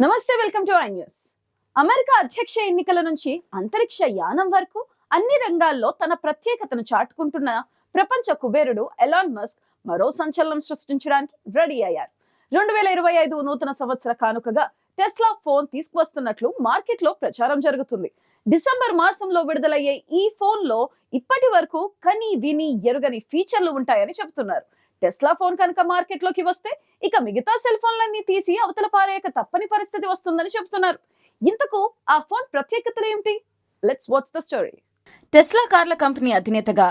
నమస్తే welcome to I news. America అధ్యక్ష ఎన్నికల నుంచి అంతరిక్ష యానం వరకు అన్ని రంగాల్లో తన ప్రత్యేకతను చాటుకుంటున్న ప్రపంచ కుబేరుడు ఎలాన్ మస్క్ మరో సంచలనం సృష్టించడానికి రెడీ అయ్యారు. రెండు వేల ఇరవై ఐదు నూతన సంవత్సర కానుకగా టెస్లా ఫోన్ తీసుకువస్తున్నట్లు మార్కెట్లో ప్రచారం జరుగుతుంది. డిసెంబర్ మాసంలో విడుదలయ్యే ఈ ఫోన్లో ఇప్పటి వరకు కని విని ఎరుగని ఫీచర్లు ఉంటాయని చెబుతున్నారు. టెస్లా ఫోన్ కనుక మార్కెట్లోకి వస్తే ఇక మిగతా సెల్ ఫోన్లన్నీ తీసి అవతల పారేయక తప్పని పరిస్థితి వస్తుందని చెబుతున్నారు ఇంతకు ఆ ఫోన్ ప్రత్యేకతలు ఏమిటి? Let's what's the story Tesla కార్ల కంపెనీ అధినేతగా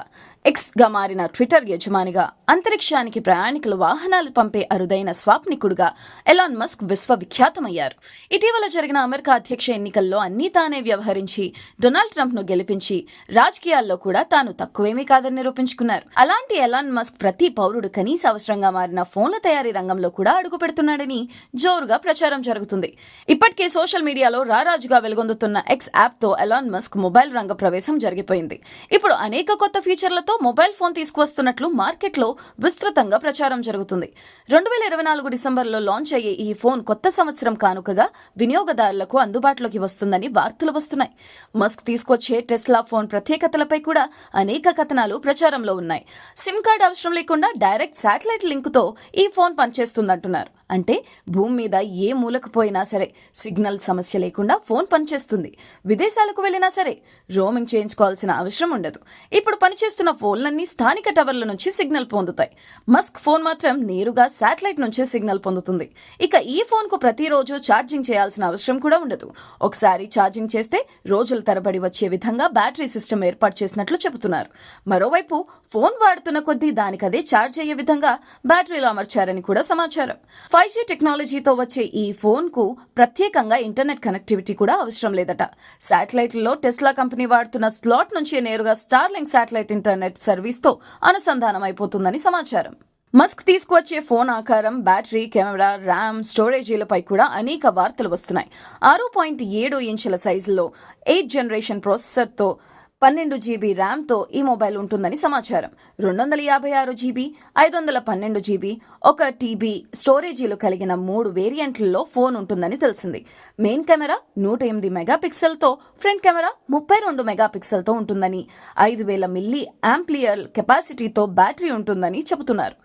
ఎక్స్గా మారిన ట్విట్టర్ యజమానిగా అంతరిక్షానికి ప్రయాణికులు వాహనాలు పంపే అరుదైన స్వాప్నికుడుగా ఎలాన్ మస్క్ విశ్వవిఖ్యాతమయ్యారు. ఇటీవల జరిగిన అమెరికా అధ్యక్ష ఎన్నికల్లో అన్నీ తానే వ్యవహరించి డొనాల్డ్ ట్రంప్ను గెలిపించి రాజకీయాల్లో కూడా తాను తక్కువేమీ కాదని నిరూపించుకున్నారు. అలాంటి ఎలాన్ మస్క్ ప్రతి పౌరుడు కనీస అవసరంగా మారిన ఫోన్ల తయారీ రంగంలో కూడా అడుగు పెడుతున్నాడని జోరుగా ప్రచారం జరుగుతుంది. ఇప్పటికే సోషల్ మీడియాలో రారాజుగా వెలుగొందుతున్న ఎక్స్ యాప్తో ఎలాన్ మస్క్ మొబైల్ రంగ ప్రవేశం జరిగిపోయింది. ఇప్పుడు అనేక కొత్త ఫీచర్లతో మొబైల్ ఫోన్ తీసుకువస్తున్నట్లు మార్కెట్లో విస్తృతంగా ప్రచారం జరుగుతుంది. రెండు వేల ఇరవై నాలుగు డిసెంబర్లో లాంచ్ అయ్యే ఈ ఫోన్ కొత్త సంవత్సరం కానుకగా వినియోగదారులకు అందుబాటులోకి వస్తుందని వార్తలు వస్తున్నాయి. మస్క్ తీసుకొచ్చే టెస్లా ఫోన్ ప్రత్యేకతలపై కూడా అనేక కథనాలు ప్రచారంలో ఉన్నాయి. సిమ్ కార్డ్ అవసరం లేకుండా డైరెక్ట్ శాటిలైట్ లింకుతో ఈ ఫోన్ పనిచేస్తుందంటున్నారు. అంటే భూమి మీద ఏ మూలకు పోయినా సరే సిగ్నల్ సమస్య లేకుండా ఫోన్ పనిచేస్తుంది. విదేశాలకు వెళ్ళినా సరే రోమింగ్ చేయించుకోవాల్సిన అవసరం ఉండదు. ఇప్పుడు పనిచేస్తున్న ఫోన్లన్నీ స్థానిక టవర్ల నుంచి సిగ్నల్ పొందుతాయి. మస్క్ ఫోన్ మాత్రం నేరుగా శాటిలైట్ నుంచే సిగ్నల్ పొందుతుంది. ఇక ఈ ఫోన్కు ప్రతిరోజు ఛార్జింగ్ చేయాల్సిన అవసరం కూడా ఉండదు. ఒకసారి ఛార్జింగ్ చేస్తే రోజుల తరబడి వచ్చే విధంగా బ్యాటరీ సిస్టమ్ ఏర్పాటు చేసినట్లు చెబుతున్నారు. మరోవైపు ఫోన్ వాడుతున్న కొద్దీ దానికదే ఛార్జ్ అయ్యే విధంగా బ్యాటరీలు అమర్చారని కూడా సమాచారం. ఫైవ్ జీ టెక్నాలజీతో వచ్చే ఈ ఫోన్కు ప్రత్యేకంగా ఇంటర్నెట్ కనెక్టివిటీ కూడా అవసరం లేదట. శాటిలైట్లలో టెస్లా కంపెనీ వాడుతున్న స్లాట్ నుంచి నేరుగా స్టార్లింక్ శాటిలైట్ ఇంటర్నెట్ సర్వీస్తో అనుసంధానం అయిపోతుందని సమాచారం. మస్క్ తీసుకువచ్చే ఫోన్ ఆకారం బ్యాటరీ కెమెరా ర్యామ్ స్టోరేజీలపై కూడా అనేక వార్తలు వస్తున్నాయి. ఆరు పాయింట్ ఏడు ఇంచుల సైజులో ఎయిట్ జనరేషన్ ప్రాసెసర్తో పన్నెండు జీబీ ర్యామ్తో ఈ మొబైల్ ఉంటుందని సమాచారం. రెండు వందల యాభై ఆరు జీబీ ఐదు వందల పన్నెండు జీబీ ఒక టీబీ స్టోరేజీలు కలిగిన మూడు వేరియంట్లలో ఫోన్ ఉంటుందని తెలిసింది. మెయిన్ కెమెరా నూట ఎనిమిది మెగాపిక్సెల్తో ఫ్రంట్ కెమెరా ముప్పై రెండు మెగాపిక్సెల్తో ఉంటుందని ఐదు వేల మిల్లీ యాంప్లియర్ కెపాసిటీతో బ్యాటరీ ఉంటుందని చెబుతున్నారు.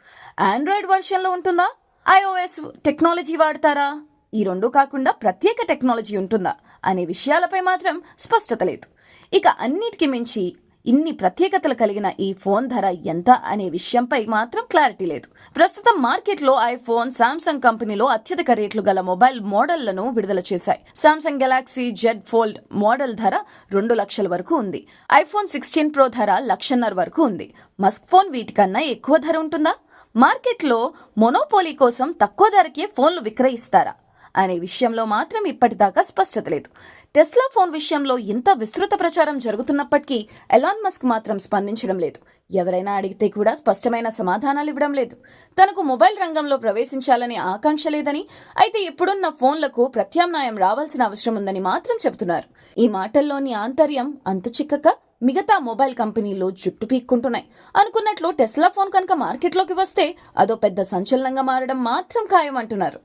ఆండ్రాయిడ్ వర్షన్లో ఉంటుందా? ఐఓఎస్ టెక్నాలజీ వాడతారా? ఈ రెండు కాకుండా ప్రత్యేక టెక్నాలజీ ఉంటుందా? అనే విషయాలపై మాత్రం స్పష్టత లేదు. ఇక అన్నిటికి మించి ఇన్ని ప్రత్యేకతలు కలిగిన ఈ ఫోన్ ధర ఎంత అనే విషయంపై మాత్రం క్లారిటీ లేదు. ప్రస్తుతం మార్కెట్లో ఐఫోన్ సామ్సంగ్ కంపెనీలో అత్యధిక రేట్లు గల మొబైల్ మోడళ్ళను విడుదల చేశాయి. Samsung Galaxy Z Fold model ధర రెండు లక్షల వరకు ఉంది. ఐఫోన్ సిక్స్టీన్ ప్రో ధర లక్షన్నర వరకు ఉంది. మస్క్ ఫోన్ వీటికన్నా ఎక్కువ ధర ఉంటుందా? మార్కెట్లో మొనోపోలీ కోసం తక్కువ ధరకే ఫోన్లు విక్రయిస్తారా? అనే విషయంలో మాత్రం ఇప్పటిదాకా స్పష్టత లేదు. టెస్లా ఫోన్ విషయంలో ఇంత విస్తృత ప్రచారం జరుగుతున్నప్పటికీ ఎలాన్ మస్క్ మాత్రం స్పందించడం లేదు. ఎవరైనా అడిగితే కూడా స్పష్టమైన సమాధానాలు ఇవ్వడం లేదు. తనకు మొబైల్ రంగంలో ప్రవేశించాలని ఆకాంక్ష లేదని అయితే ఇప్పుడున్న ఫోన్లకు ప్రత్యామ్నాయం రావాల్సిన అవసరం ఉందని మాత్రం చెబుతున్నారు. ఈ మాటల్లోని ఆంతర్యం అంతు చిక్కక మిగతా మొబైల్ కంపెనీలు జుట్టు పీక్కుంటున్నాయి. అనుకున్నట్లు టెస్లా ఫోన్ కనుక మార్కెట్లోకి వస్తే అదో పెద్ద సంచలనంగా మారడం మాత్రం ఖాయం అంటున్నారు